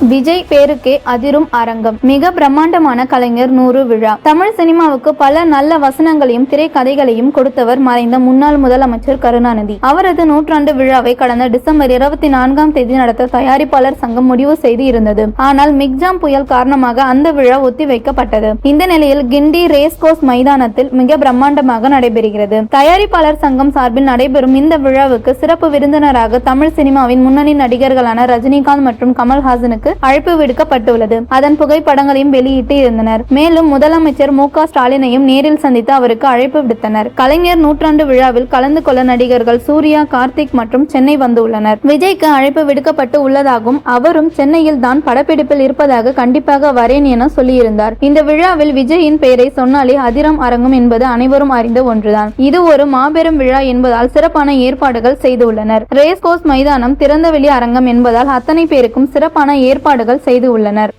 விஜய் பேருக்கே அதிரும் அரங்கம். மிக பிரம்மாண்டமான கலைஞர் நூறு விழா. தமிழ் சினிமாவுக்கு பல நல்ல வசனங்களையும் திரைக்கதைகளையும் கொடுத்தவர் மறைந்த முன்னாள் முதலமைச்சர் கருணாநிதி. அவரது நூற்றாண்டு விழாவை கடந்த டிசம்பர் இருபத்தி நான்காம் தேதி நடத்த தயாரிப்பாளர் சங்கம் முடிவு செய்து இருந்தது. ஆனால் மிக்ஜாம் புயல் காரணமாக அந்த விழா ஒத்திவைக்கப்பட்டது. இந்த நிலையில் கிண்டி ரேஸ் கோர்ஸ் மைதானத்தில் மிக பிரம்மாண்டமாக நடைபெறுகிறது. தயாரிப்பாளர் சங்கம் சார்பில் நடைபெறும் இந்த விழாவுக்கு சிறப்பு விருந்தினராக தமிழ் சினிமாவின் முன்னணி நடிகர்களான ரஜினிகாந்த் மற்றும் கமல்ஹாசனுக்கு அழைப்பு விடுக்கப்பட்டுள்ளது. அதன் புகைப்படங்களையும் வெளியிட்டு இருந்தனர். மேலும் முதலமைச்சர் மு ஸ்டாலினையும் நேரில் சந்தித்து அவருக்கு அழைப்பு விடுத்தனர். கலைஞர் நூற்றாண்டு விழாவில் கலந்து கொள்ள நடிகர்கள் சூர்யா கார்த்திக் மற்றும் சென்னை வந்துள்ளனர். விஜய்க்கு அழைப்பு விடுக்கப்பட்டு உள்ளதாகவும் அவரும் சென்னையில் தான் படப்பிடிப்பில் இருப்பதாக கண்டிப்பாக வரேன் என சொல்லியிருந்தார். இந்த விழாவில் விஜயின் பெயரை சொன்னாலே அதிரம் அரங்கும் என்பது அனைவரும் அறிந்த ஒன்றுதான். இது ஒரு மாபெரும் விழா என்பதால் சிறப்பான ஏற்பாடுகள் செய்துள்ளனர். ரேஸ் கோர்ஸ் மைதானம் திறந்தவெளி அரங்கம் என்பதால் அத்தனை பேருக்கும் சிறப்பான ஏற்பாடு ஏற்பாடுகள் செய்து உள்ளனர்.